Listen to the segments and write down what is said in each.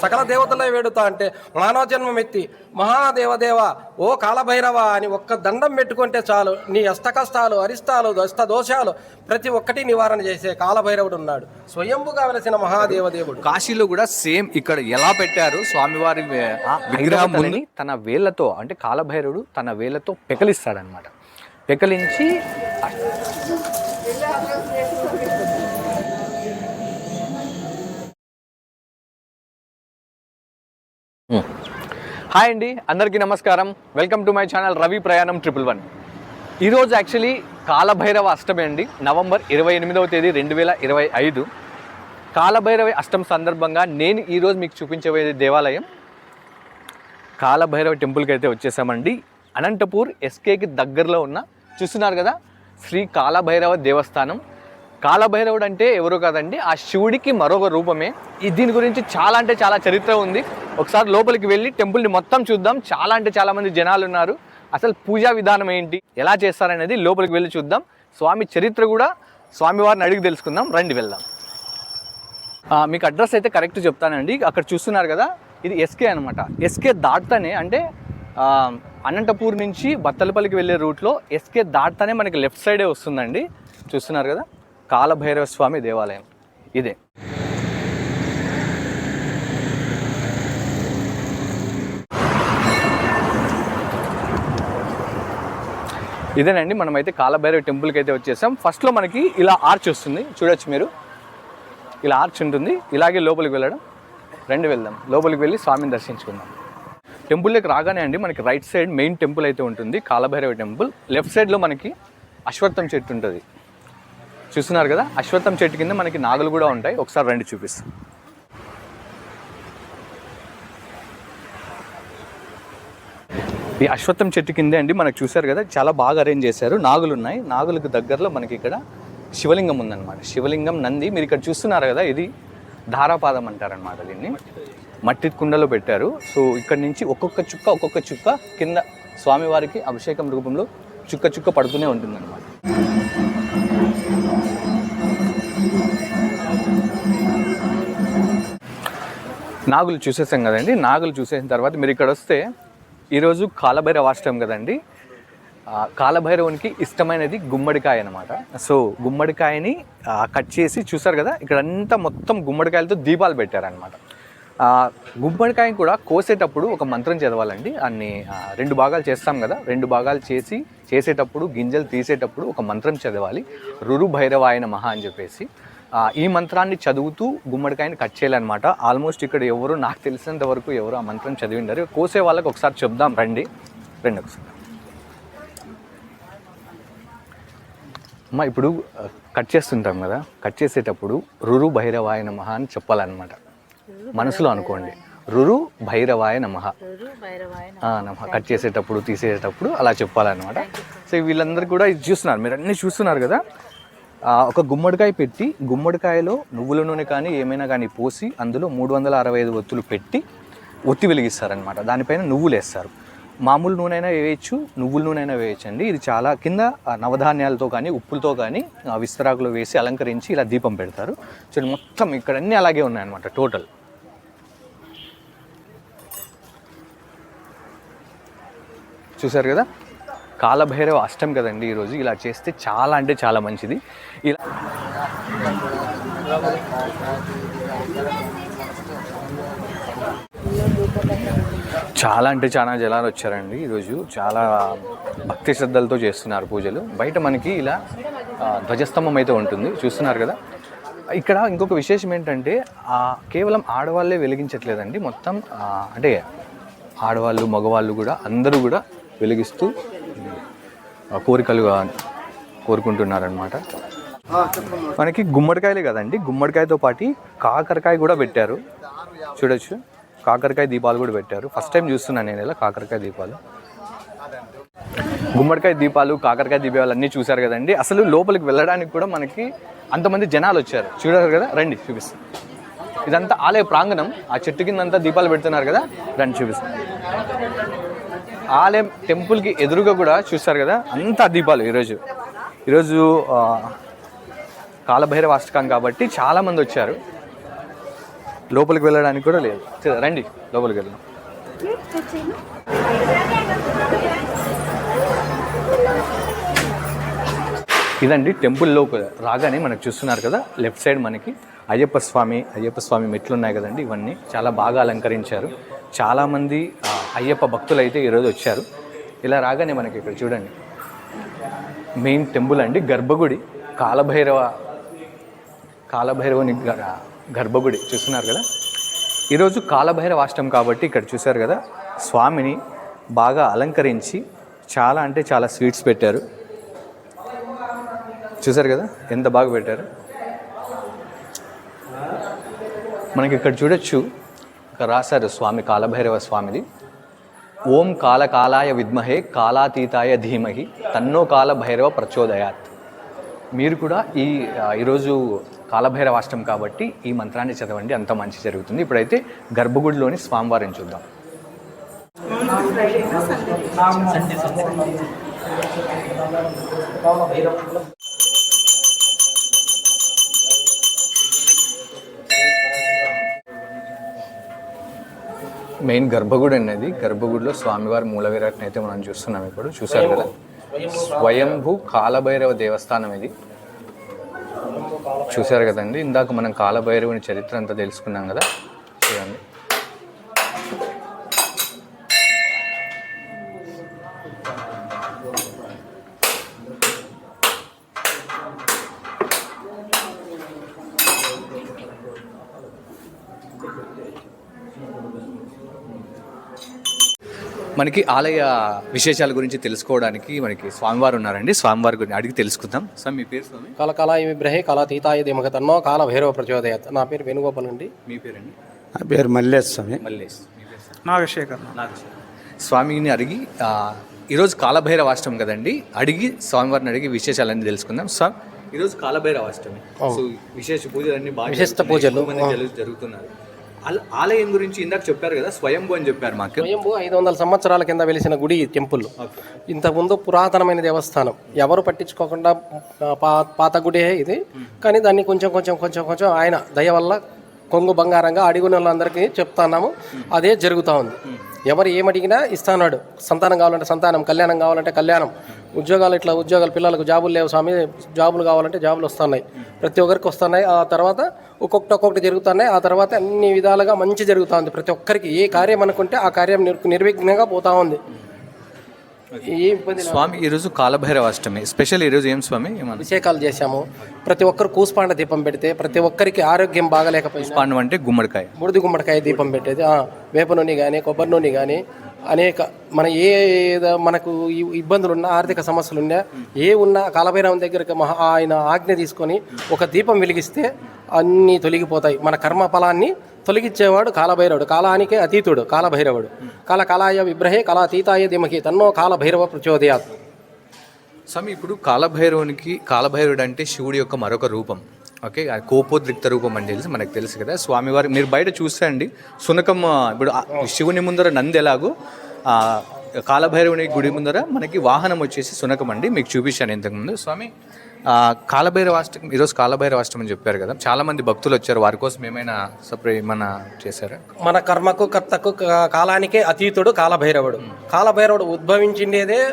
సకల దేవతలే వేడుతా అంటే మానవ జన్మం ఎత్తి మహాదేవదేవ ఓ కాలభైరవ అని ఒక్క దండం పెట్టుకుంటే చాలు. నీ అష్ట కష్టాలు అరిష్టాలు అష్ట దోషాలు ప్రతి ఒక్కటి నివారణ చేసే కాలభైరవుడు ఉన్నాడు. స్వయంభుగా వెలసిన మహాదేవదేవుడు. కాశీలో కూడా సేమ్ ఇక్కడ ఎలా పెట్టారు? స్వామివారి విగ్రహం తన వేళ్ళతో అంటే కాలభైరవుడు తన వేళ్ళతో పెకలిస్తాడనమాట పెకలించి హాయ్ అండి అందరికీ నమస్కారం. Welcome to my channel Ravi Prayanam triple one. ఈరోజు యాక్చువల్లీ కాలభైరవ అష్టమి అండి. నవంబర్ ఇరవై ఎనిమిదవ తేదీ రెండు వేల ఇరవై ఐదు. కాలభైరవ అష్టమి సందర్భంగా నేను ఈరోజు మీకు చూపించబోయే దేవాలయం. కాలభైరవ టెంపుల్కి అయితే వచ్చేసామండి. అనంతపూర్ ఎస్కేకి దగ్గరలో ఉన్న చూస్తున్నారు కదా శ్రీ కాలభైరవ దేవస్థానం. కాలభైరవుడు అంటే ఎవరు కాదండి? ఆ శివుడికి మరొక రూపమే. ఈ దీని గురించి చాలా అంటే చాలా చరిత్ర ఉంది. ఒకసారి లోపలికి వెళ్ళి టెంపుల్ని మొత్తం చూద్దాం. చాలా అంటే చాలా మంది జనాలు ఉన్నారు. అసలు పూజా విధానం ఏంటి? ఎలా చేస్తారనేది లోపలికి వెళ్ళి చూద్దాం. స్వామి చరిత్ర కూడా స్వామివారిని అడిగి తెలుసుకుందాం. రండి వెళ్దాం. మీకు అడ్రస్ అయితే కరెక్ట్ చెప్తానండి. అక్కడ చూస్తున్నారు కదా ఇది ఎస్కే అనమాట ఎస్కే దాటుతానే అంటే అనంతపూర్ నుంచి బత్తలపల్లికి వెళ్ళే రూట్లో ఎస్కే దాటుతానే మనకి లెఫ్ట్ సైడే వస్తుందండి. చూస్తున్నారు కదా? కాలభైరవ స్వామి దేవాలయం. ఇదే. ఇదేనండి మనమైతే కాలభైరవ టెంపుల్కి అయితే వచ్చేసాం. ఫస్ట్లో మనకి ఇలా ఆర్చ్ వస్తుంది. చూడొచ్చు మీరు. ఇలా ఆర్చ్ ఉంటుంది. ఇలాగే లోపలికి వెళ్ళడం. రెండు వెళ్దాం. లోపలికి వెళ్ళి స్వామిని దర్శించుకుందాం. టెంపుల్లోకి రాగానే అండి మనకి రైట్ సైడ్ మెయిన్ టెంపుల్ అయితే ఉంటుంది కాలభైరవ టెంపుల్. లెఫ్ట్ సైడ్లో మనకి అశ్వత్థం చెట్టు ఉంటుంది. చూస్తున్నారు కదా? అశ్వత్థం చెట్టు కింద మనకి నాగులు కూడా ఉంటాయి. ఒకసారి రండి చూపిస్తాం. ఈ అశ్వత్థం చెట్టు కిందే అండి మనకు చూశారు కదా? చాలా బాగా అరేంజ్ చేశారు. నాగులు ఉన్నాయి. నాగులకు దగ్గరలో మనకి ఇక్కడ శివలింగం ఉందన్నమాట. శివలింగం నంది. మీరు ఇక్కడ చూస్తున్నారు కదా? ఇది ధారాపాదం అంటారనమాట దీన్ని. మట్టి కుండలో పెట్టారు. సో ఇక్కడ నుంచి ఒక్కొక్క చుక్క ఒక్కొక్క చుక్క కింద స్వామివారికి అభిషేకం రూపంలో చుక్క చుక్క పడుతూనే ఉంటుందన్నమాట. నాగులు చూసేసాం కదండి. నాగులు చూసేసిన తర్వాత మీరు ఇక్కడ వస్తే ఈరోజు కాలభైరవాష్టం కదండి. కాలభైరవునికి ఇష్టమైనది గుమ్మడికాయ అనమాట సో గుమ్మడికాయని కట్ చేసి చూసారు కదా ఇక్కడ అంతా మొత్తం గుమ్మడికాయలతో దీపాలు పెట్టారనమాట గుమ్మడికాయని కూడా కోసేటప్పుడు ఒక మంత్రం చదవాలండి. అన్ని రెండు భాగాలు చేస్తాం కదా రెండు భాగాలు చేసి చేసేటప్పుడు గింజలు తీసేటప్పుడు ఒక మంత్రం చదవాలి. రురు భైరవాయన మహా అని చెప్పేసి. ఈ మంత్రాన్ని చదువుతూ గుమ్మడికాయని కట్ చేయాలన్నమాట. ఆల్మోస్ట్ ఇక్కడ ఎవరు నాకు తెలిసినంత వరకు ఎవరు ఆ మంత్రం చదివిండారు. కోసే వాళ్ళకి ఒకసారి చెప్దాం రండి. రండి ఒకసారి. అమ్మ ఇప్పుడు కట్ చేస్తుంటాం కదా. కట్ చేసేటప్పుడు రురు భైరవాయ నమః అని చెప్పాలన్నమాట. మనసులో అనుకోండి. రురు భైరవాయ నమః. నమః. కట్ చేసేటప్పుడు తీసేటప్పుడు అలా చెప్పాలన్నమాట. సో వీళ్ళందరూ కూడా ఇది చూస్తున్నారు. మీరు అన్నీ చూస్తున్నారు కదా. ఒక గుమ్మడికాయ పెట్టి గుమ్మడికాయలో నువ్వుల నూనె కానీ ఏమైనా కానీ పోసి అందులో మూడు వందల అరవై ఐదు ఒత్తులు పెట్టి ఒత్తి వెలిగిస్తారనమాట దానిపైన నువ్వులు వేస్తారు మామూలు నూనె అయినా వేయచ్చు నువ్వుల నూనె అయినా వేయచ్చండి. ఇది చాలా కింద నవధాన్యాలతో కానీ ఉప్పులతో కానీ విస్తరాకులు వేసి అలంకరించి ఇలా దీపం పెడతారు. చూడండి మొత్తం ఇక్కడ అన్నీ అలాగే ఉన్నాయన్నమాట టోటల్. చూసారు కదా? కాలభైరవ అష్టం కదండి ఈరోజు. ఇలా చేస్తే చాలా అంటే చాలా మంచిది. ఇలా చాలా అంటే చాలా జనాలు వచ్చారండి ఈరోజు. చాలా భక్తి శ్రద్ధలతో చేస్తున్నారు పూజలు. బయట మనకి ఇలా ధ్వజస్తంభం అయితే ఉంటుంది. చూస్తున్నారు కదా? ఇక్కడ ఇంకొక విశేషం ఏంటంటే కేవలం ఆడవాళ్ళే వెలిగించట్లేదండి. మొత్తం అంటే ఆడవాళ్ళు మగవాళ్ళు కూడా అందరూ కూడా వెలిగిస్తూ కోరికలు కోరుకుంటున్నారనమాట మనకి గుమ్మడికాయలే కదండి. గుమ్మడికాయతో పాటు కాకరకాయ కూడా పెట్టారు. చూడొచ్చు. కాకరకాయ దీపాలు కూడా పెట్టారు. ఫస్ట్ టైం చూస్తున్నాను నేను ఇలా కాకరకాయ దీపాలు. గుమ్మడికాయ దీపాలు కాకరకాయ దీపాలు అన్నీ చూశారు కదండి. అసలు లోపలికి వెళ్ళడానికి కూడా మనకి అంతమంది జనాలు వచ్చారు. చూడారు కదా? రండి చూపిస్తాను ఇదంతా ఆలయ ప్రాంగణం. ఆ చెట్టు కింద అంతా దీపాలు పెడుతున్నారు కదా? రండి చూపిస్తాను ఆలయం టెంపుల్కి ఎదురుగా కూడా చూస్తారు కదా అంతా దీపాలు ఈరోజు ఈరోజు కాలభైరవ అష్టకం కాబట్టి చాలామంది వచ్చారు. లోపలికి వెళ్ళడానికి కూడా లేదు. రండి లోపలికి వెళ్దాం. ఇదండి టెంపుల్లోకి రాగానే మనకు చూస్తున్నారు కదా లెఫ్ట్ సైడ్ మనకి అయ్యప్ప స్వామి అయ్యప్ప స్వామి మెట్లు ఉన్నాయి కదండి ఇవన్నీ. చాలా బాగా అలంకరించారు. చాలామంది అయ్యప్ప భక్తులు అయితే ఈరోజు వచ్చారు. ఇలా రాగానే మనకి ఇక్కడ చూడండి. మెయిన్ టెంపుల్ అండి గర్భగుడి కాలభైరవ కాలభైరవుని గర్భగుడి చూస్తున్నారు కదా. ఈరోజు కాలభైరవ అష్టం కాబట్టి ఇక్కడ చూశారు కదా స్వామిని బాగా అలంకరించి చాలా అంటే చాలా స్వీట్స్ పెట్టారు. చూశారు కదా ఎంత బాగా పెట్టారు. మనకి ఇక్కడ చూడొచ్చు రాశారు స్వామి కాలభైరవ స్వామిది. ఓం కాలకాలాయ విద్మహే కాలాతీతాయ ధీమహి తన్నో కాలభైరవ ప్రచోదయాత్. మీరు కూడా ఈ ఈరోజు కాలభైరవాష్టం కాబట్టి ఈ మంత్రాన్ని చదవండి అంత మంచి జరుగుతుంది. ఇప్పుడైతే గర్భగుడిలోని స్వామివారిని చూద్దాం. మెయిన్ గర్భగుడి అనేది గర్భగుడిలో స్వామివారి మూల విరాట్ని అయితే మనం చూస్తున్నాం ఇప్పుడు. చూసారు కదా? స్వయంభూ కాలభైరవ దేవస్థానం ఇది. చూశారు కదండి? ఇందాక మనం కాలభైరవుని చరిత్ర అంతా తెలుసుకున్నాం కదా చూడండి మనకి ఆలయ విశేషాల గురించి తెలుసుకోవడానికి మనకి స్వామివారు ఉన్నారండి. స్వామివారి గురించి అడిగి తెలుసుకుందాం. సార్ మీ పేరు స్వామి? కాలకాలాయ విగ్రహే కాలాతీతాయ దిమక తన్నో కాల భైరవ ప్రచోదయాత్. నా పేరు వేణుగోపాల్ అండి. మీ పేరండి? నా పేరు మల్లేష్ స్వామి. మల్లేష్ మీ పేరు సార్? నాగశేఖర్. నాకు స్వామిని అడిగి ఆ, ఈరోజు కాలభైరవాష్టమి కదండి. అడిగి స్వామివారిని అడిగి విశేషాలన్నీ తెలుసుకుందాం. సార్ ఈరోజు కాలభైరవాష్టమి. సో విశేష పూజలన్నీ బాగా విశిష్ట జరుగుతున్నాయి. పూజలు, జరుగుతున్నారు. ఆలయం గురించి ఇందాక చెప్పారు కదా స్వయంభూ అని చెప్పారు మాకు. స్వయంభూ ఐదు వందల సంవత్సరాల కింద వెలిసిన గుడి టెంపుల్. ఇంతకుముందు పురాతనమైన దేవస్థానం. ఎవరు పట్టించుకోకుండా పాత గుడే ఇది. కానీ దాన్ని కొంచెం కొంచెం కొంచెం కొంచెం ఆయన దయ వల్ల కొంగు బంగారంగా అడిగిన వాళ్ళందరికీ చెప్తున్నాము అదే జరుగుతూ ఉంది. ఎవరు ఏమడిగినా ఇస్తాన్నాడు సంతానం కావాలంటే సంతానం కళ్యాణం కావాలంటే కళ్యాణం. ఉద్యోగాలు ఇట్లా ఉద్యోగాలు పిల్లలకు జాబులు లేవు స్వామి జాబులు కావాలంటే జాబులు వస్తున్నాయి. ప్రతి ఒక్కరికి వస్తున్నాయి. ఆ తర్వాత ఒక్కొక్కటి ఒక్కొక్కటి జరుగుతున్నాయి. ఆ తర్వాత అన్ని విధాలుగా మంచి జరుగుతూ ఉంది. ప్రతి ఒక్కరికి ఏ కార్యం అనుకుంటే ఆ కార్యం నిర్- నిర్విఘ్నంగా పోతా ఉంది. స్వామి ఈరోజు కాలభైరవాష్టమి. స్పెషల్ ఈరోజు ఏం స్వామి? అభిషేకాలు చేశాము. ప్రతి ఒక్కరు కూసుపాండ దీపం పెడితే ప్రతి ఒక్కరికి ఆరోగ్యం బాగలేకపోయినా. పాండం అంటే గుమ్మడికాయ. బుడిది గుమ్మడికాయ దీపం పెట్టేది. ఆ, వేప నూనె కానీ కొబ్బరి నూనె కానీ అనేక మన ఏ మనకు ఇబ్బందులు ఉన్నా ఆర్థిక సమస్యలు ఉన్నా ఏ ఉన్నా కాలభైరవం దగ్గరికి మహా ఆయన ఆజ్ఞ తీసుకొని ఒక దీపం వెలిగిస్తే అన్నీ తొలగిపోతాయి. మన కర్మ ఫలాన్ని తొలగించేవాడు కాలభైరవుడు కాలానికే అతీతుడు కాలభైరవుడు. కాల కాలాయ విబ్రహే కళాతీతాయ దిమహి తన్నో కాలభైరవ ప్రచోదయాత్. స్వామి ఇప్పుడు కాలభైరవునికి కాలభైరవుడు అంటే శివుడి యొక్క మరొక రూపం. ఓకే కోపోద్రిక్త రూపం అని తెలిసి మనకు తెలుసు కదా. స్వామివారి మీరు బయట చూస్తే అండి సునకం ఇప్పుడు శివుని ముందర నంది ఎలాగో కాలభైరవుని గుడి ముందర మనకి వాహనం వచ్చేసి సునకం అండి. మీకు చూపించాను ఇంతకుముందు. స్వామి ఆ, కాలభైరవాష్టమి ఈరోజు కాలభైరవాష్టమి అని చెప్పారు కదా. చాలా మంది భక్తులు వచ్చారు. వారి కోసం ఏమైనా సపరేట్ ఏమైనా చేశారా? మన కర్మకు కర్తకు కాలానికే అతీతుడు కాలభైరవుడు. కాలభైరవుడు ఉద్భవించిండేదే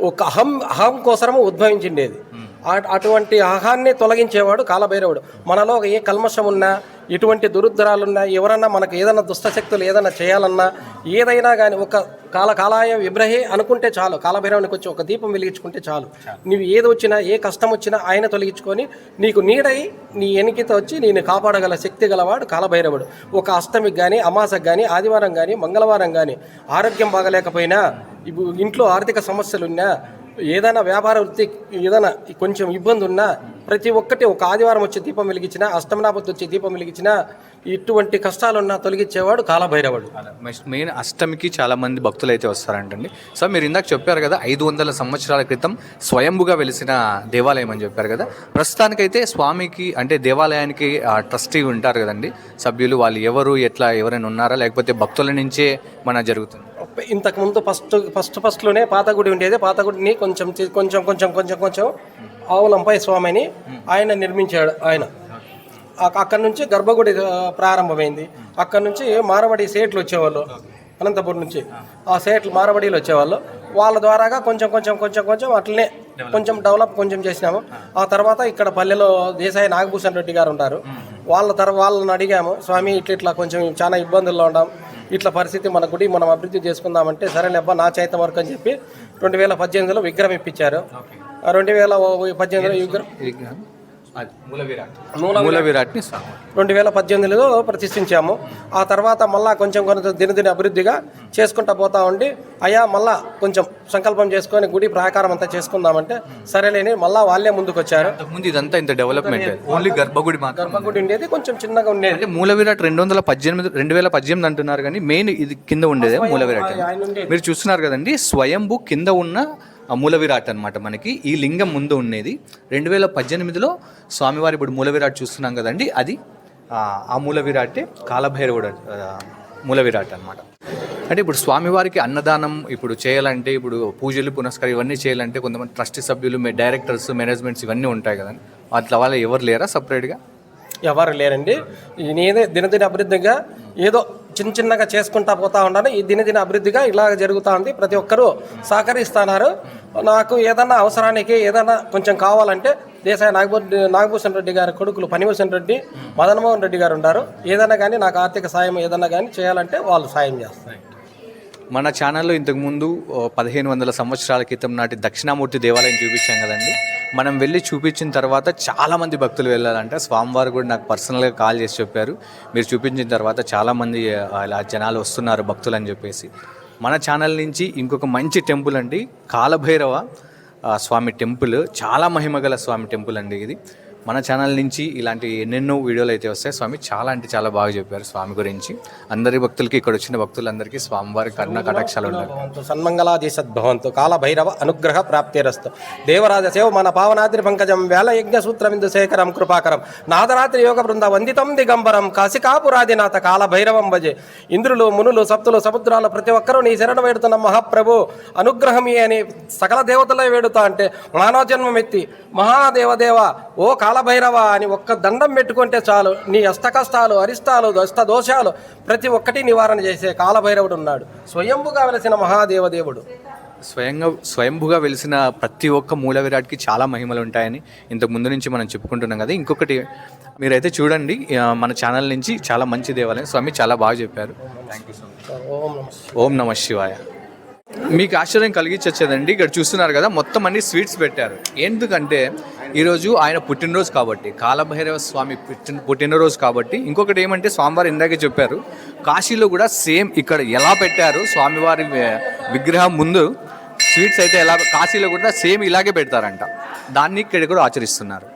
ఒక అహం అహం కోసము ఉద్భవించిండేది. అటువంటి అహాన్ని తొలగించేవాడు కాలభైరవుడు. మనలో ఏ కల్మషం ఉన్నా ఎటువంటి దురుద్ధరాలున్నా ఎవరన్నా మనకు ఏదైనా దుష్టశక్తులు ఏదైనా చేయాలన్నా ఏదైనా కానీ ఒక కాల కాలాయ విబ్రహే అనుకుంటే చాలు. కాలభైరవునికి వచ్చి ఒక దీపం వెలిగించుకుంటే చాలు. నీవు ఏది వచ్చినా ఏ కష్టం వచ్చినా ఆయన తొలగించుకొని నీకు నీడై నీ ఎనికిత వచ్చి నేను కాపాడగల శక్తి గలవాడు కాలభైరవుడు. ఒక అష్టమికి కానీ అమాసకు కానీ ఆదివారం కానీ మంగళవారం కానీ ఆరోగ్యం బాగలేకపోయినా ఇప్పుడు ఇంట్లో ఆర్థిక సమస్యలున్నా ఏదైనా వ్యాపార వృత్తి ఏదైనా కొంచెం ఇబ్బంది ఉన్నా ప్రతి ఒక్కటి ఒక ఆదివారం వచ్చే దీపం వెలిగించిన అష్టమినాపతి వచ్చే దీపం వెలిగించినా ఇటువంటి కష్టాలున్నా తొలగించేవాడు కాలభైరవుడు. మెయిన్ అష్టమికి చాలా మంది భక్తులు అయితే వస్తారంటండి. సో మీరు ఇందాక చెప్పారు కదా ఐదు వందల సంవత్సరాల క్రితం స్వయంభుగా వెలిసిన దేవాలయం అని చెప్పారు కదా. ప్రస్తుతానికైతే స్వామికి అంటే దేవాలయానికి ట్రస్టీ ఉంటారు కదండి. సభ్యులు వాళ్ళు ఎవరు ఎట్లా ఎవరైనా ఉన్నారా? లేకపోతే భక్తుల నుంచే మన జరుగుతుంది. ఇంతకు ముందు ఫస్ట్ ఫస్ట్ ఫస్ట్లోనే పాత గుడి ఉండేది. పాత గుడిని కొంచెం కొంచెం కొంచెం కొంచెం కొంచెం ఆవులంపై స్వామిని ఆయన నిర్మించాడు ఆయన. అక్క- అక్కడి నుంచి గర్భగుడి ప్రారంభమైంది. అక్కడి నుంచి మారవడి సేట్లు వచ్చేవాళ్ళు అనంతపురం నుంచి. ఆ సేట్లు మారవడిలు వచ్చేవాళ్ళు. వాళ్ళ ద్వారాగా కొంచెం కొంచెం కొంచెం కొంచెం అట్లనే కొంచెం డెవలప్ కొంచెం చేసినాము. ఆ తర్వాత ఇక్కడ పల్లెలో దేశాయి నాగభూషణ్ రెడ్డి గారు ఉంటారు. వాళ్ళ తర్వాత వాళ్ళని అడిగాము స్వామి ఇట్లా ఇట్లా కొంచెం చాలా ఇబ్బందుల్లో ఉన్నాం. ఇట్లా పరిస్థితి మన గుడి మనం అభివృద్ధి చేసుకుందామంటే సరేలే అబ్బా నా చేత వరకు అని చెప్పి రెండు వేల పద్దెనిమిదిలో విగ్రహం ఇప్పించారు. రెండు వేల పద్దెనిమిదిలో విగ్రహం? మూల విరాట్. విరాట్ని రెండు వేల పద్దెనిమిదిలో ప్రతిష్ఠించాము. ఆ తర్వాత మళ్ళా కొంచెం కొంచెం దినదిన అభివృద్ధిగా చేసుకుంటా పోతా ఉండి అయ్యా మళ్ళా కొంచెం సంకల్పం చేసుకొని గుడి ప్రాకారం అంతా చేసుకుందామంటే సరేలేని మళ్ళా వాళ్ళే ముందుకు వచ్చారు ముందు ఇదంతా ఇంత డెవలప్మెంట్ ఓన్లీ గర్భగుడి గర్భగుడి ఉండేది కొంచెం చిన్నగా ఉండేది. మూల విరాట్ రెండు వందల పద్దెనిమిది రెండు వేల పద్దెనిమిది అంటున్నారు కానీ మెయిన్ ఇది కింద ఉండేదే మూల విరాట్. మీరు చూస్తున్నారు కదండి స్వయంభూ కింద ఉన్న మూల విరాట్ అనమాట మనకి. ఈ లింగం ముందు ఉండేది. రెండు వేల పద్దెనిమిదిలో స్వామివారి ఇప్పుడు మూల విరాట్ చూస్తున్నాం కదండి. అది ఆ, మూలవిరాటే మూల విరాటే కాలభైరవుడు మూలవిరాట్ మూల విరాట్ అనమాట అంటే ఇప్పుడు స్వామివారికి అన్నదానం ఇప్పుడు చేయాలంటే ఇప్పుడు పూజలు పునస్కారం ఇవన్నీ చేయాలంటే కొంతమంది ట్రస్టీ సభ్యులు మే- డైరెక్టర్స్ మేనేజ్మెంట్స్ ఇవన్నీ ఉంటాయి కదండి. అట్లా వాళ్ళు ఎవరు లేరా సపరేట్గా? ఎవరు లేరండి. ఈ నేనే దినదిన అభివృద్ధిగా ఏదో చిన్న చిన్నగా చేసుకుంటా పోతా ఉన్నాను. ఈ దినదిన అభివృద్ధిగా ఇలా జరుగుతూ ఉంది. ప్రతి ఒక్కరూ సహకరిస్తున్నారు. నాకు ఏదన్నా అవసరానికి ఏదన్నా కొంచెం కావాలంటే దేశాయ నాగభూ నాగభూషణ్ రెడ్డి గారి కొడుకులు పనిభూషణ్ రెడ్డి మదన్మోహన్ రెడ్డి గారు ఉన్నారు. ఏదైనా కానీ నాకు ఆర్థిక సాయం ఏదన్నా కానీ చేయాలంటే వాళ్ళు సాయం చేస్తారు. మన ఛానల్లో ఇంతకుముందు పదిహేను వందల సంవత్సరాల క్రితం నాటి దక్షిణామూర్తి దేవాలయం చూపించాం కదండి. మనం వెళ్ళి చూపించిన తర్వాత చాలామంది భక్తులు వెళ్ళాలంటే. స్వామివారు కూడా నాకు పర్సనల్గా కాల్ చేసి చెప్పారు. మీరు చూపించిన తర్వాత చాలామంది ఇలా జనాలు వస్తున్నారు భక్తులు అని చెప్పేసి. మన ఛానల్ నుంచి ఇంకొక మంచి టెంపుల్ అండి కాలభైరవ స్వామి టెంపుల్. చాలా మహిమగల స్వామి టెంపుల్ అండి ఇది. మన ఛానల్ నుంచి ఇలాంటి ఎన్నెన్నో వీడియోలు అయితే వస్తాయి. స్వామి చాలా అంటే చాలా బాగా చెప్పారు స్వామి గురించి. అందరి భక్తులకి ఇక్కడ వచ్చిన భక్తులందరికీ స్వామివారి కరుణ కటాక్షాలు భవంతు సన్మంగళాది సద్భవంతు కాలభైరవ అనుగ్రహ ప్రాప్తిరస్తు. దేవరాజ సేవ మన పావనాద్రి పంకజం వేల యజ్ఞ సూత్రమిందు శేఖరం కృపాకరం. నాదరాత్రి యోగ బృంద వందితం దిగంబరం కాశికాపురాదినాథ కాలభైరవం భజే. ఇంద్రులు మునులు సప్తులు సముద్రాలు ప్రతి ఒక్కరూ నీ శరణ వేడుతున్న మహాప్రభు. అనుగ్రహమి అని సకల దేవతలే వేడుతా అంటే మానవ జన్మమెత్తి మహాదేవదేవ ఓ కాలభైరవ అని ఒక్క దండం పెట్టుకుంటే చాలు. నీ అష్ట కష్టాలు అరిష్టాలు అష్ట దోషాలు ప్రతి ఒక్కటి నివారణ చేసే కాలభైరవుడు ఉన్నాడు. స్వయంభుగా వెలసిన మహాదేవదేవుడు. స్వయంగా స్వయంభుగా వెలిసిన ప్రతి ఒక్క మూల విరాట్కి చాలా మహిమలు ఉంటాయని ఇంతకు ముందు నుంచి మనం చెప్పుకుంటున్నాం కదా. ఇంకొకటి మీరైతే చూడండి మన ఛానల్ నుంచి చాలా మంచి దేవాలయం. స్వామి చాలా బాగా చెప్పారు. థ్యాంక్ యూ సో మచ్ ఓం నమ శివాయ. మీకు ఆశ్చర్యం కలిగించొచ్చేదండి. ఇక్కడ చూస్తున్నారు కదా మొత్తం అన్ని స్వీట్స్ పెట్టారు. ఎందుకంటే ఈరోజు ఆయన పుట్టినరోజు కాబట్టి కాలభైరవ స్వామి పుట్టిన పుట్టినరోజు కాబట్టి ఇంకొకటి ఏమంటే స్వామివారు ఇందాకే చెప్పారు కాశీలో కూడా సేమ్ ఇక్కడ ఎలా పెట్టారు స్వామివారి విగ్రహం ముందు స్వీట్స్ అయితే ఎలా కాశీలో కూడా సేమ్ ఇలాగే పెడతారంట. దాన్ని ఇక్కడ కూడా ఆచరిస్తున్నారు.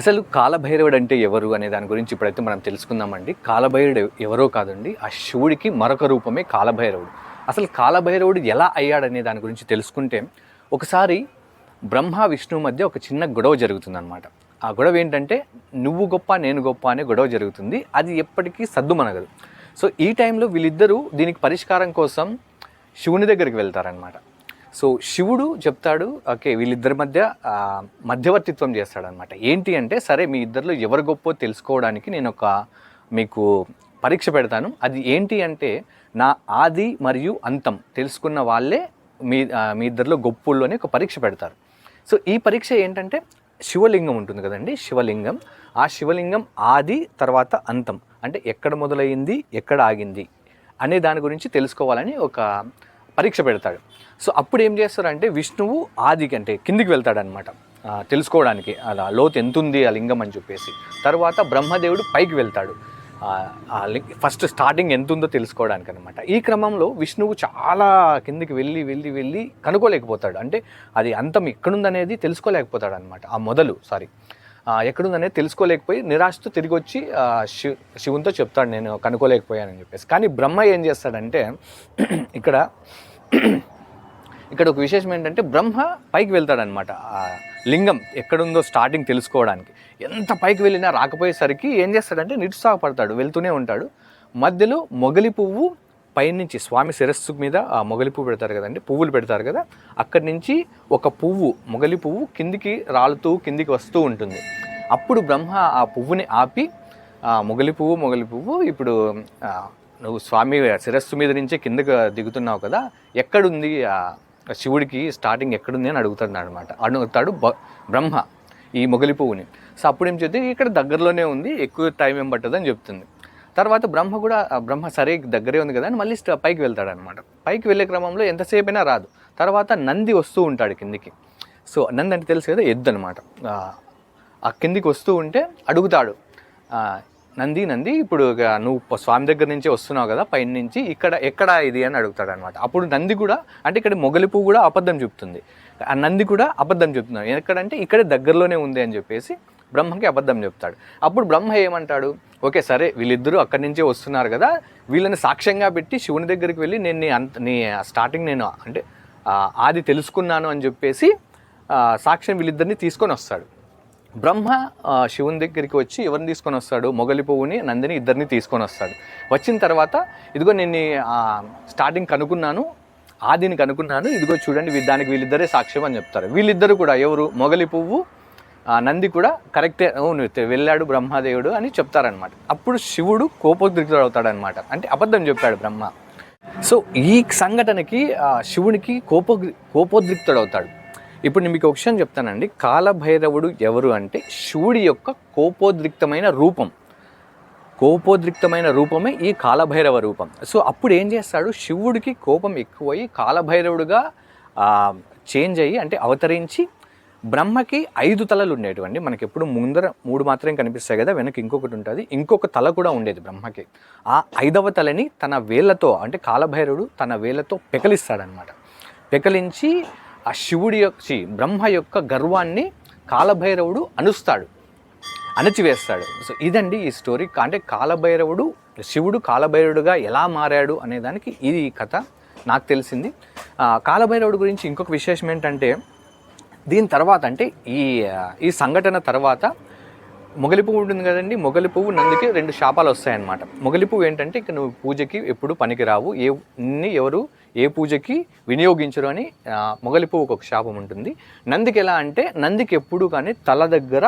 అసలు కాలభైరవుడు అంటే ఎవరు అనే దాని గురించి ఇప్పుడైతే మనం తెలుసుకుందామండి. కాలభైరవుడు ఎవరో కాదండి ఆ శివుడికి మరొక రూపమే కాలభైరవుడు. అసలు కాలభైరవుడు ఎలా అయ్యాడనే దాని గురించి తెలుసుకుంటే ఒకసారి బ్రహ్మ విష్ణువు మధ్య ఒక చిన్న గొడవ జరుగుతుందన్నమాట. ఆ గొడవ ఏంటంటే నువ్వు గొప్ప నేను గొప్ప అనే గొడవ జరుగుతుంది. అది ఎప్పటికీ సద్దుమనగదు. సో ఈ టైంలో వీళ్ళిద్దరూ దీనికి పరిష్కారం కోసం శివుని దగ్గరికి వెళ్తారనమాట సో శివుడు చెప్తాడు ఓకే వీళ్ళిద్దరి మధ్య మధ్యవర్తిత్వం చేస్తాడనమాట ఏంటి అంటే సరే మీ ఇద్దరిలో ఎవరు గొప్పో తెలుసుకోవడానికి నేను ఒక మీకు పరీక్ష పెడతాను. అది ఏంటి అంటే నా ఆది మరియు అంతం తెలుసుకున్న వాళ్ళే మీ మీ ఇద్దరిలో గొప్పోళ్ళు అని ఒక పరీక్ష పెడతారు. సో ఈ పరీక్ష ఏంటంటే శివలింగం ఉంటుంది కదండి శివలింగం. ఆ శివలింగం ఆది తర్వాత అంతం. అంటే ఎక్కడ మొదలైంది ఎక్కడ ఆగింది అనే దాని గురించి తెలుసుకోవాలని ఒక పరీక్ష పెడతాడు. సో అప్పుడు ఏం చేస్తారంటే విష్ణువు ఆదికి అంటే కిందికి వెళ్తాడనమాట తెలుసుకోవడానికి అలా లోతు ఎంతుంది ఆ లింగం అని చెప్పేసి. తర్వాత బ్రహ్మదేవుడు పైకి వెళ్తాడు. ఫస్ట్ స్టార్టింగ్ ఎంత ఉందో తెలుసుకోవడానికి అనమాట ఈ క్రమంలో విష్ణువు చాలా కిందికి వెళ్ళి వెళ్ళి వెళ్ళి కనుక్కోలేకపోతాడు. అంటే అది అంతం ఎక్కడుందనేది తెలుసుకోలేకపోతాడు అనమాట ఆ మొదలు సారీ ఎక్కడుందనేది తెలుసుకోలేకపోయి నిరాశతో తిరిగి వచ్చి శివ శివునితో చెప్తాడు నేను కనుక్కోలేకపోయానని చెప్పేసి. కానీ బ్రహ్మ ఏం చేస్తాడంటే ఇక్కడ ఇక్కడ ఒక విశేషం ఏంటంటే బ్రహ్మ పైకి వెళ్తాడనమాట లింగం ఎక్కడుందో స్టార్టింగ్ తెలుసుకోవడానికి. ఎంత పైకి వెళ్ళినా రాకపోయేసరికి ఏం చేస్తాడంటే నిరుత్సాహపడతాడు వెళ్తూనే ఉంటాడు. మధ్యలో మొగలి పువ్వు పైనుంచి స్వామి శిరస్సు మీద ఆ మొగలి పువ్వు పెడతారు కదండి పువ్వులు పెడతారు కదా అక్కడి నుంచి ఒక పువ్వు మొగలి పువ్వు కిందికి రాలుతూ కిందికి వస్తూ ఉంటుంది. అప్పుడు బ్రహ్మ ఆ పువ్వుని ఆపి మొగలి పువ్వు మొగలి పువ్వు ఇప్పుడు నువ్వు స్వామి శిరస్సు మీద నుంచే కిందకు దిగుతున్నావు కదా ఎక్కడుంది శివుడికి స్టార్టింగ్ ఎక్కడుంది అని అడుగుతాడు అనమాట అడుగుతాడు బ్రహ్మ ఈ మొగలి పువ్వుని. సో అప్పుడు ఏం చెప్తే ఇక్కడ దగ్గరలోనే ఉంది ఎక్కువ టైం ఏం పట్టదని చెప్తుంది. తర్వాత బ్రహ్మ కూడా ఆ బ్రహ్మ సరే దగ్గరే ఉంది కదా అని మళ్ళీ స్ట- పైకి వెళ్తాడు అనమాట పైకి వెళ్ళే క్రమంలో ఎంతసేపు అయినా రాదు. తర్వాత నంది వస్తూ ఉంటాడు కిందికి. సో నంది అంటే తెలుసు కదా ఎద్దు అనమాట ఆ కిందికి వస్తూ ఉంటే అడుగుతాడు. నంది నంది ఇప్పుడు నువ్వు స్వామి దగ్గర నుంచి వస్తున్నావు కదా పైన నుంచి ఇక్కడ ఎక్కడ ఇది అని అడుగుతాడు అనమాట అప్పుడు నంది కూడా అంటే ఇక్కడ మొగలి పువ్వు కూడా అబద్ధం చెప్తుంది. ఆ నంది కూడా అబద్ధం చెప్తున్నాడు ఎక్కడంటే ఇక్కడే దగ్గరలోనే ఉంది అని చెప్పేసి బ్రహ్మకి అబద్ధం చెప్తాడు. అప్పుడు బ్రహ్మ ఏమంటాడు? ఓకే సరే వీళ్ళిద్దరూ అక్కడి నుంచే వస్తున్నారు కదా వీళ్ళని సాక్ష్యంగా పెట్టి శివుని దగ్గరికి వెళ్ళి నేను నీ అంత నీ స్టార్టింగ్ నేను అంటే ఆది తెలుసుకున్నాను అని చెప్పేసి సాక్ష్యం వీళ్ళిద్దరిని తీసుకొని వస్తాడు. బ్రహ్మ శివుని దగ్గరికి వచ్చి ఎవరిని తీసుకొని వస్తాడు? మొగలి పువ్వుని నందిని ఇద్దరిని తీసుకొని వస్తాడు. వచ్చిన తర్వాత ఇదిగో నేను స్టార్టింగ్ కనుక్కున్నాను ఆదిని కనుక్కున్నాను ఇదిగో చూడండి దానికి వీళ్ళిద్దరే సాక్ష్యం అని చెప్తారు. వీళ్ళిద్దరు కూడా ఎవరు? మొగలి పువ్వు నంది కూడా కరెక్టే అవును వెళ్ళాడు బ్రహ్మదేవుడు అని చెప్తారనమాట అప్పుడు శివుడు కోపోద్రిక్తుడు అవుతాడనమాట అంటే అబద్ధం చెప్పాడు బ్రహ్మ. సో ఈ సంఘటనకి శివునికి కోపో కోపోద్రిక్తుడు అవుతాడు. ఇప్పుడు నేను మీకు ఒక విషయం చెప్తానండి. కాలభైరవుడు ఎవరు అంటే శివుడి యొక్క కోపోద్రిక్తమైన రూపం. కోపోద్రిక్తమైన రూపమే ఈ కాలభైరవ రూపం. సో అప్పుడు ఏం చేస్తాడు? శివుడికి కోపం ఎక్కువయ్యి కాలభైరవుడుగా చేంజ్ అయ్యి అంటే అవతరించి బ్రహ్మకి ఐదు తలలు ఉండేటువంటి మనకి ఎప్పుడు ముందర మూడు మాత్రమే కనిపిస్తాయి కదా వెనక ఇంకొకటి ఉంటుంది. ఇంకొక తల కూడా ఉండేది బ్రహ్మకి. ఆ ఐదవ తలని తన వేళ్ళతో అంటే కాలభైరవుడు తన వేళ్ళతో పెకలిస్తాడనమాట పెకలించి ఆ శివుడి యొక్క బ్రహ్మ యొక్క గర్వాన్ని కాలభైరవుడు అనుస్తాడు అణచివేస్తాడు. సో ఇదండి ఈ స్టోరీ. అంటే కాలభైరవుడు శివుడు కాలభైరవుడుగా ఎలా మారాడు అనేదానికి ఇది కథ నాకు తెలిసింది. కాలభైరవుడు గురించి ఇంకొక విశేషం ఏంటంటే దీని తర్వాత అంటే ఈ ఈ సంఘటన తర్వాత మొగలి పువ్వు ఉంటుంది కదండి మొగలి పువ్వు నందుకి రెండు శాపాలు వస్తాయన్నమాట. మొగలి పువ్వు ఏంటంటే ఇక నువ్వు పూజకి ఎప్పుడు పనికిరావు ఏ ఎవరు ఏ పూజకి వినియోగించరు అని మొగలి పువ్వుకు ఒక శాపం ఉంటుంది. నందికి ఎలా అంటే నందికి ఎప్పుడు కానీ తల దగ్గర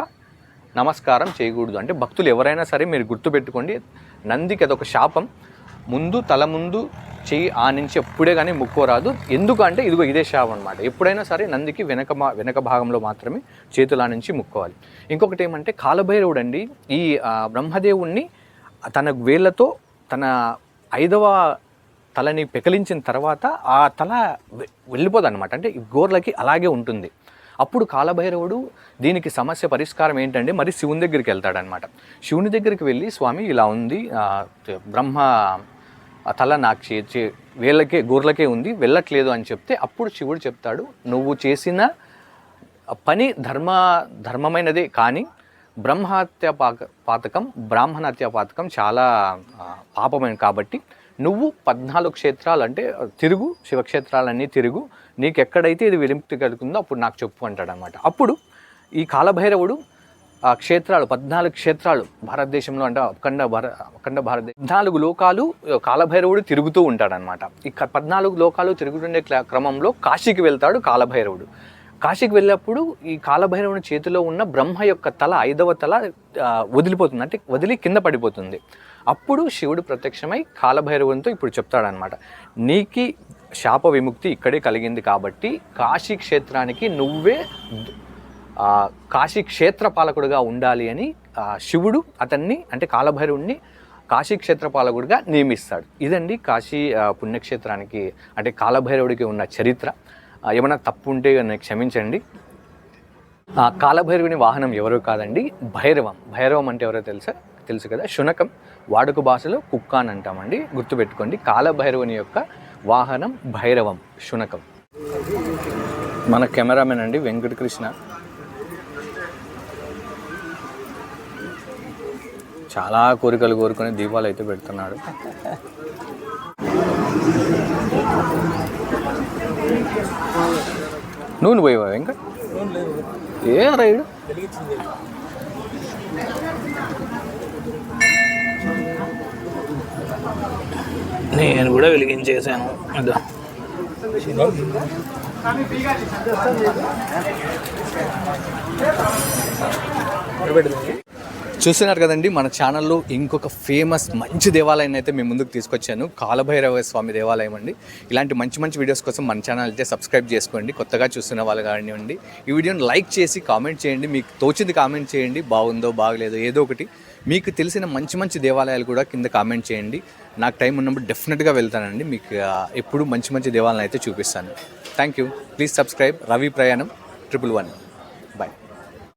నమస్కారం చేయకూడదు. అంటే భక్తులు ఎవరైనా సరే మీరు గుర్తుపెట్టుకోండి నందికి అదొక శాపం. ముందు తల ముందు చెయ్యి ఆ నుంచి ఎప్పుడే కానీ ముక్కో రాదు. ఎందుకంటే ఇదిగో ఇదే శాపం అనమాట ఎప్పుడైనా సరే నందికి వెనక మా వెనక భాగంలో మాత్రమే చేతుల నుంచి ముక్కోవాలి. ఇంకొకటి ఏమంటే కాలభైరవుడు అండి ఈ బ్రహ్మదేవుణ్ణి తన వేళ్ళతో తన ఐదవ తలని పెకలించిన తర్వాత ఆ తల వెళ్ళిపోదు అనమాట అంటే గోర్లకి అలాగే ఉంటుంది. అప్పుడు కాలభైరవుడు దీనికి సమస్య పరిష్కారం ఏంటంటే మరి శివుని దగ్గరికి వెళ్తాడనమాట శివుని దగ్గరికి వెళ్ళి స్వామి ఇలా ఉంది బ్రహ్మ తల నాకు చే వేళ్ళకే గోర్లకే ఉంది వెళ్ళట్లేదు అని చెప్తే అప్పుడు శివుడు చెప్తాడు నువ్వు చేసిన పని ధర్మ ధర్మమైనదే కానీ బ్రహ్మహత్య పాక పాతకం బ్రాహ్మణహత్య పాతకం చాలా పాపమైన కాబట్టి నువ్వు పద్నాలుగు క్షేత్రాలు అంటే తిరుగు శివక్షేత్రాలన్నీ తిరుగు నీకు ఎక్కడైతే ఇది విముక్తి కలుగుతుందో అప్పుడు నాకు చెప్పు అంటాడు అనమాట అప్పుడు ఈ కాలభైరవుడు ఆ క్షేత్రాలు పద్నాలుగు క్షేత్రాలు భారతదేశంలో అంటే అఖండ భార అఖండ భారతదేశం పద్నాలుగు లోకాలు కాలభైరవుడు తిరుగుతూ ఉంటాడనమాట ఈ పద్నాలుగు లోకాలు తిరుగుతుండే క్రమంలో కాశీకి వెళ్తాడు కాలభైరవుడు. కాశీకి వెళ్ళినప్పుడు ఈ కాలభైరవుని చేతిలో ఉన్న బ్రహ్మ యొక్క తల ఐదవ తల వదిలిపోతుంది. అంటే వదిలి కింద పడిపోతుంది. అప్పుడు శివుడు ప్రత్యక్షమై కాలభైరవునితో ఇప్పుడు చెప్తాడనమాట నీకి శాప విముక్తి ఇక్కడే కలిగింది కాబట్టి కాశీ క్షేత్రానికి నువ్వే కాశీ క్షేత్ర పాలకుడుగా ఉండాలి అని శివుడు అతన్ని అంటే కాలభైరవుణ్ణి కాశీ క్షేత్ర పాలకుడిగా నియమిస్తాడు. ఇదండి కాశీ పుణ్యక్షేత్రానికి అంటే కాలభైరవుడికి ఉన్న చరిత్ర. ఏమైనా తప్పు ఉంటే నన్ను క్షమించండి. కాలభైరవుని వాహనం ఎవరు కాదండి భైరవం. భైరవం అంటే ఎవరో తెలుసా? తెలుసు కదా? శునకం. వాడుక భాషలో కుక్క అని అంటామండి. గుర్తుపెట్టుకోండి కాలభైరవుని యొక్క వాహనం భైరవం శునకం. మన కెమెరామెన్ అండి వెంకటకృష్ణ. చాలా కోరికలు కోరుకొని దీపాలు అయితే పెడుతున్నాడు. నూనె పోయేవా వెంకట్? ఏ రైడు నేను కూడా వెలిగించేసాను అదో చూస్తున్నారు కదండి మన ఛానల్లో ఇంకొక ఫేమస్ మంచి దేవాలయం అయితే మేము ముందుకు తీసుకొచ్చాను. కాలభైరవ స్వామి దేవాలయం అండి. ఇలాంటి మంచి మంచి వీడియోస్ కోసం మన ఛానల్ అయితే సబ్స్క్రైబ్ చేసుకోండి. కొత్తగా చూస్తున్న వాళ్ళు కానివ్వండి ఈ వీడియోని లైక్ చేసి కామెంట్ చేయండి. మీకు తోచింది కామెంట్ చేయండి బాగుందో బాగలేదో ఏదో ఒకటి. మీకు తెలిసిన మంచి మంచి దేవాలయాలు కూడా కింద కామెంట్ చేయండి. నాకు టైం ఉన్నప్పుడు డెఫినెట్గా వెళ్తానండి. మీకు ఎప్పుడు మంచి మంచి దేవాలయాలు అయితే చూపిస్తాను. Thank you. Please subscribe Ravi Prayanam triple one.